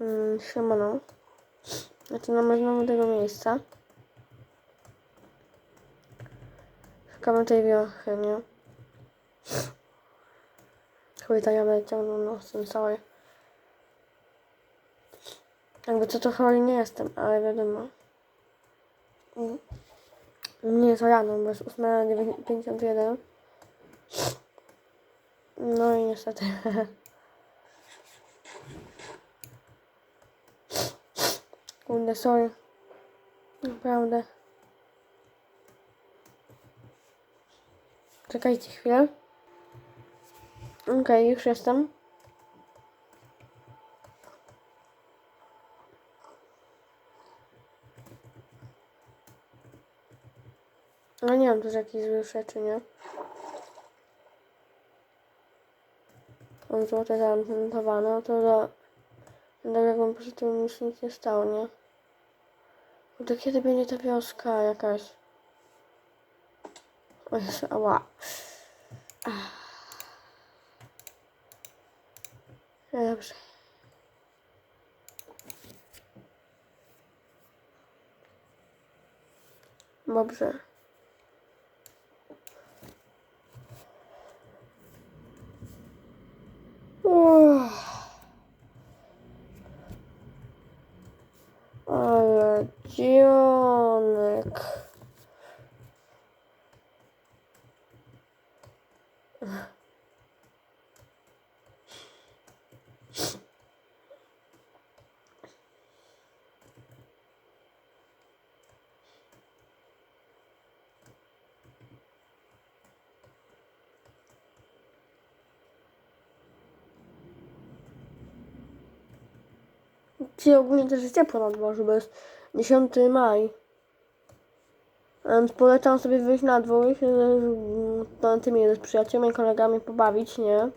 Mm, siemano. Zaczynamy znowu tego miejsca. Szukamy tej wiochy, nie? Tak ja będę ciągnął nosem cały. Jakby co to chory nie jestem, ale wiadomo. Mm. Nie jest rano, bo jest 8.51. No i niestety. Kurde, sorry. Naprawdę. Czekajcie chwilę. Okej, już jestem. No nie wiem, to jest jakiś zły rzeczy, nie? Mam złote zaantentowane, to do... Tak jakbym przy tym już nic nie stało, nie? To kiedy będzie ta wioska jakaś? O Jezu, ała. No Dobrze. Dobrze. Ale dzionek. Dzisiaj ogólnie też jest ciepło na dworzu, bo jest 10 maj. Polecam sobie wyjść na dwór z- tymi z przyjaciółmi, kolegami pobawić, nie?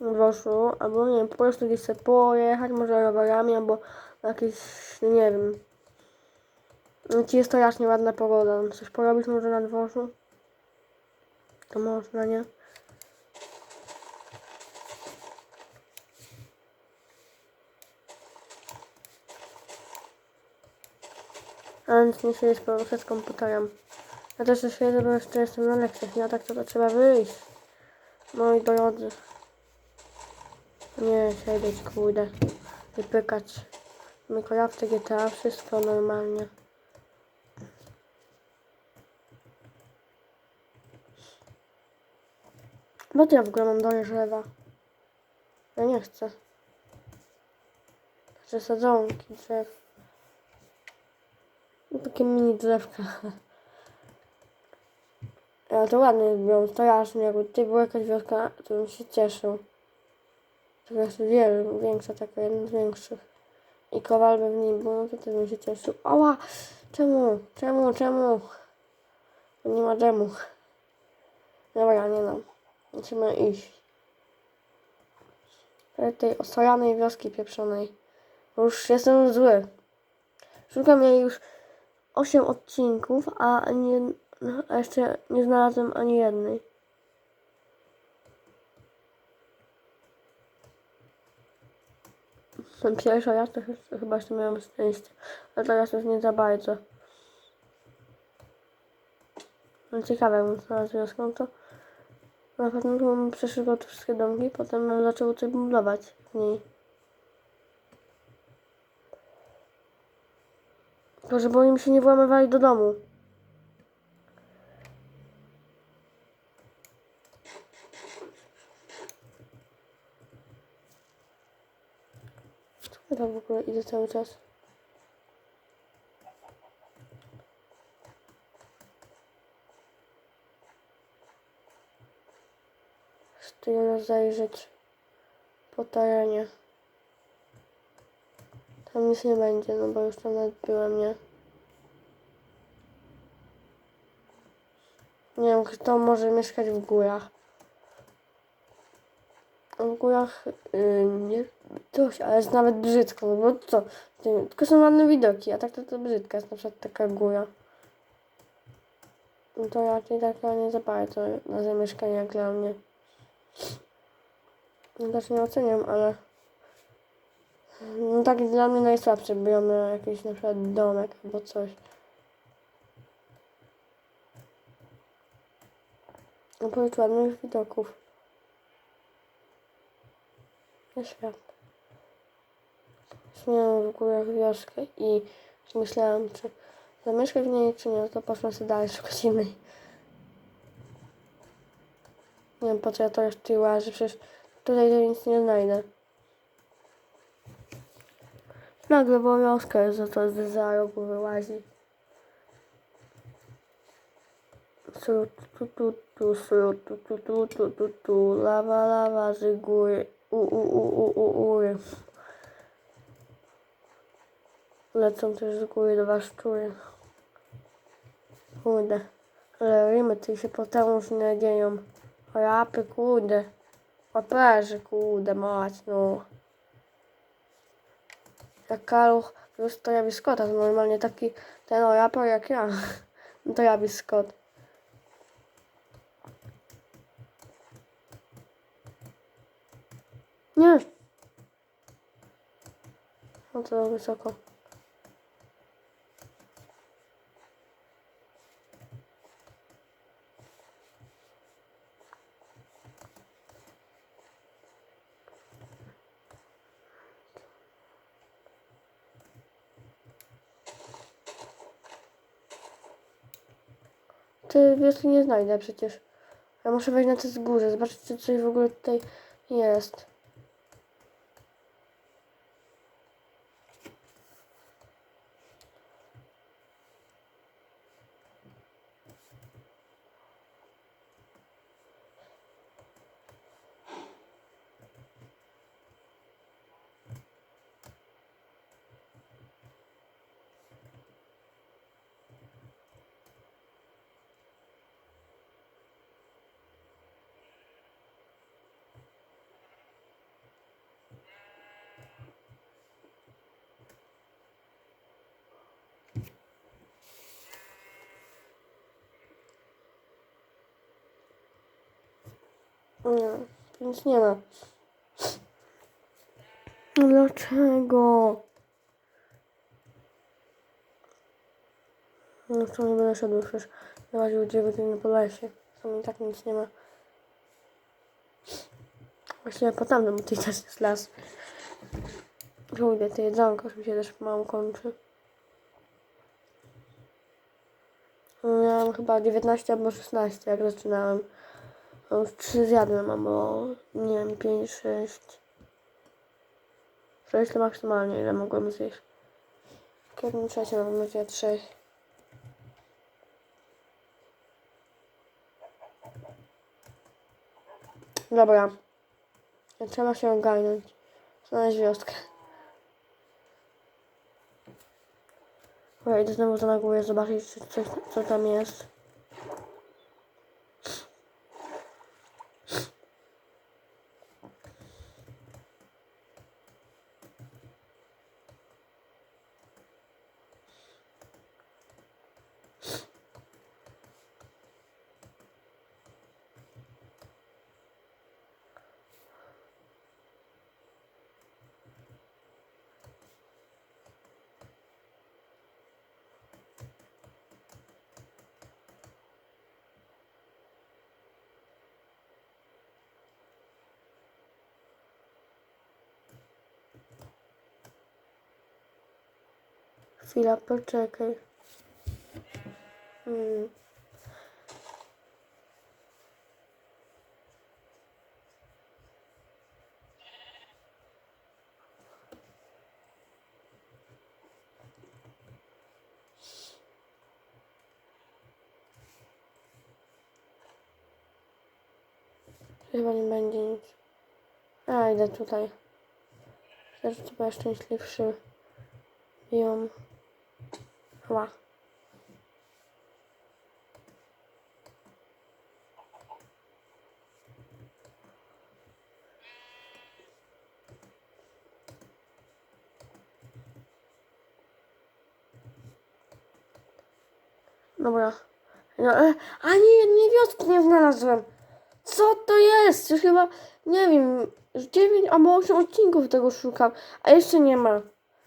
Na dworzu, albo nie wiem, po prostu gdzieś sobie pojechać, może rowerami, albo jakieś, nie wiem. Ci jest jaśnie ładna pogoda, coś porobić może na dworzu? To można, nie? A więc nie siedzieć po przed komputerem. Ja też już siedzę, bo jeszcze jestem na lekcjach, nie? A tak to, to trzeba wyjść. Moi drodzy. Nie siedzieć, kurde. Wypykać. Minecraft, GTA, wszystko normalnie. Bo to ja w ogóle mam dość drzewa. Ja nie chcę. Znaczy sadzonki drzew. Takie mini drzewka. Ale to ładnie to jasne, jakby tutaj była jakaś wioska, to bym się cieszył. To jest wiele, większa taka, jedna z większych. I kowal by w nim był, no to też bym się cieszył. Ała! Czemu? Czemu? Czemu? Nie ma czemu. Dobra, nie no. Musimy iść. Do tej ostrojanej wioski pieprzonej. Bo już jestem zły. Szukam jej już 8 odcinków, a, nie, jeszcze nie znalazłem ani jednej. Ten pierwszy raz to ch- chyba jeszcze miałem szczęście, a teraz już nie za bardzo. No ciekawe, bym znalazł wioską, to na pewno bym przeszukał te wszystkie domki, potem bym zaczął coś budować w niej. Tylko, żeby oni mi się nie włamywali do domu. Ja tam w ogóle idę cały czas? Chcę rozejrzeć po terenie. Tam nic nie będzie, no bo już tam nawet byłem, nie? Wiem, kto może mieszkać w górach. W górach yy, nie coś, ale jest nawet brzydko, no bo co? Ty- Tylko są ładne widoki, a tak to, to brzydka jest na przykład taka góra. No to raczej taka nie za bardzo na zamieszkanie jak dla mnie. Też nie oceniam, ale No taki dla mnie najsłabszy, bo ja miał jakiś na przykład domek albo coś. No powiedz ładnych widoków. Na świat. Miałem w górach wioskę i myślałam, czy zamieszkać w niej, czy nie, to poszłam sobie dalej szukać innej. Nie wiem, po co ja to jeszcze łażę, przecież tutaj to nic nie znajdę. Nagle była wioska, że to z za rogu wyłazi. Su, tu, lawa, lawa, z góry, u, u, u, u, u. Lecą też z góry dwa szczury. Kurde. Ale rymy ty się potężnie dzieją. Rapy, kurde. Operzy, kurde, mać, no. Jak Kaluch plus to Javis Scotta, to normalnie taki ten o jak ja. No to Javis Scott. Nie. No to wysoko. Ty wioski nie znajdę przecież. Ja muszę wejść na te wzgórze, zobaczyć czy coś w ogóle tutaj jest. Nie, nic nie ma. Dlaczego? No to nie będę szedł przecież łaził dwie godziny po lesie. Tam i tak nic nie ma. Właściwie po tamtym, bo tutaj też jest las. Lubię te jedzonko, już mi się też mało kończy. No, Miałam chyba 19 albo 16 jak zaczynałem. No już 3 zjadłem, albo nie wiem, 5, 6. 6 to maksymalnie ile mogłem zjeść. W jednym na pewno zjadł 6. Dobra. Trzeba się ogarnąć. Znaleźć wioskę. Dobra, idę znowu za na górę zobaczyć, czy coś, co tam jest. Chwila, poczekaj. Mm. Chyba nie będzie nic. A, idę tutaj. Też chyba szczęśliwszy biom. Chyba. Dobra. No, e, ani jednej wioski nie znalazłem. Co to jest? Już chyba, nie wiem, Już 9 albo 8 odcinków tego szukam, a jeszcze nie ma.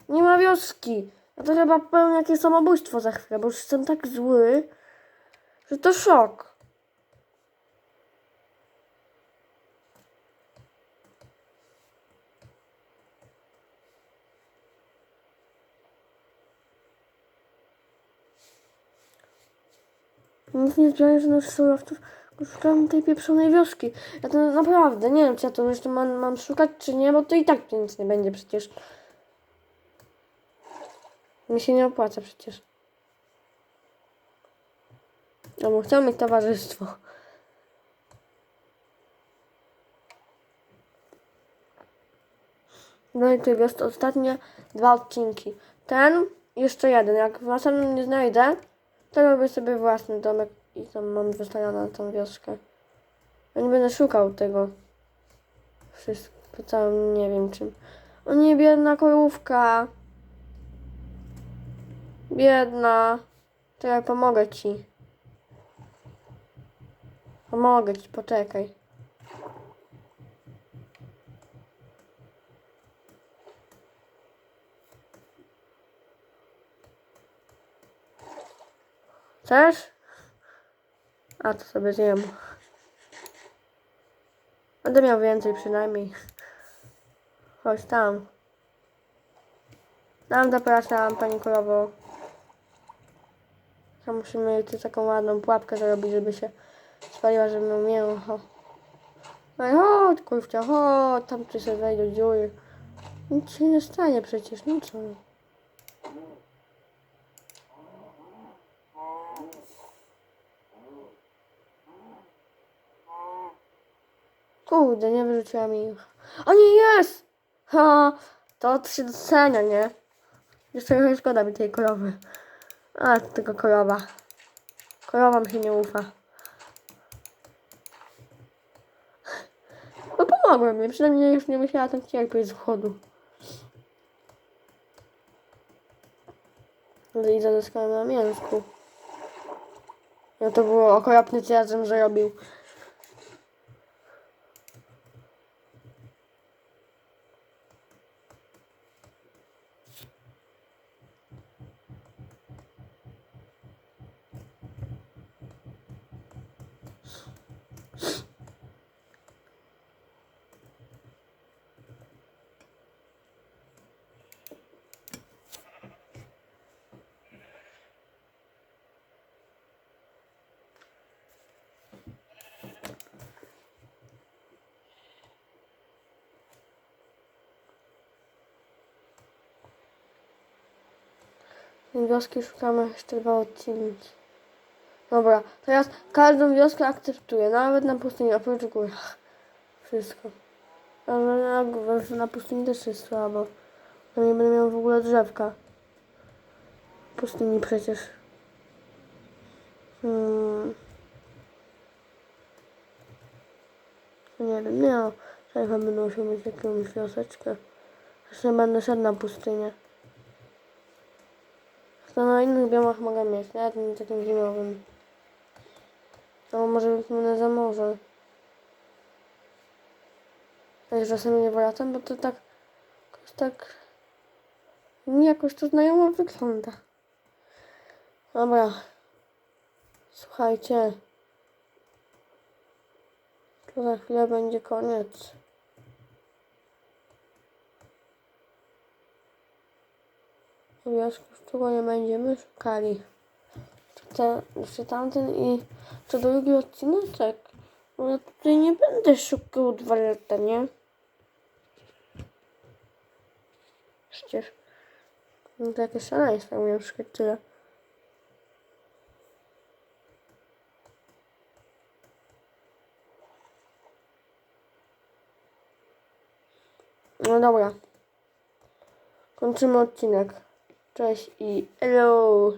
Nie ma wioski. Ja to chyba pełnię jakieś samobójstwo za chwilę, bo już jestem tak zły, że to szok. Nic nie zbierałem żadnych surowców, szukam tej pieprzonej wioski. Ja to naprawdę nie wiem, czy ja to jeszcze mam, mam szukać, czy nie, bo to i tak nic nie będzie przecież. Mi się nie opłaca przecież. No bo chcę mieć towarzystwo. No i tu jest ostatnie dwa odcinki. Ten jeszcze jeden. Jak w nie znajdę, to robię sobie własny domek i tam mam wystawione tą wioskę. Ja nie będę szukał tego. Wszystko, całym nie wiem czym. O nie, biedna korówka. Biedna. To ja pomogę ci. Pomogę ci, poczekaj. Chcesz? A to sobie zjem. Będę miał więcej przynajmniej. Chodź tam. Tam zapraszam pani królowo. Musimy tu taką ładną pułapkę zrobić, żeby się spaliła, żeby miał mięcho. No i chodź kurczę, chodź, tam ty sobie wejdę do dziury. Nic się nie stanie przecież, no co? Kurde, nie wyrzuciłam ich. O nie, jest! Ha, to się docenia, nie? Jeszcze trochę szkoda mi tej korowy. A, tylko korowa. Korowa mi się nie ufa. No pomogłem mi, przynajmniej już nie musiała tam cierpieć z chodu. I zazyskałem na mięsku. No to było okropny co ja żem zrobił. Tej wioski szukamy jeszcze dwa odcinki. Dobra, teraz każdą wioskę akceptuję, nawet na pustyni, oprócz gór. Wszystko. Ale na, na, pustyni też jest słabo. No nie będę miał w ogóle drzewka. Pustyni przecież. Hmm. Nie wiem, nie no. Chyba będę musiał mieć jakąś wioseczkę. Zresztą będę szedł na pustynię. To na innych biomach mogę mieć, nawet nie takim zimowym. No może wypłynę za morze. Tak czasami nie wracam, bo to tak jakoś tak mi jakoś to znajomo wygląda. Dobra. Słuchajcie. To za chwilę będzie koniec. wniosków, czego nie będziemy szukali. To ten, jeszcze tamten i co drugi odcineczek. No ja tutaj nie będę szukał dwa lata, nie? Przecież no to jakieś szaleństwo, umiem szukać tyle. No dobra. Kończymy odcinek. Cześć i hello.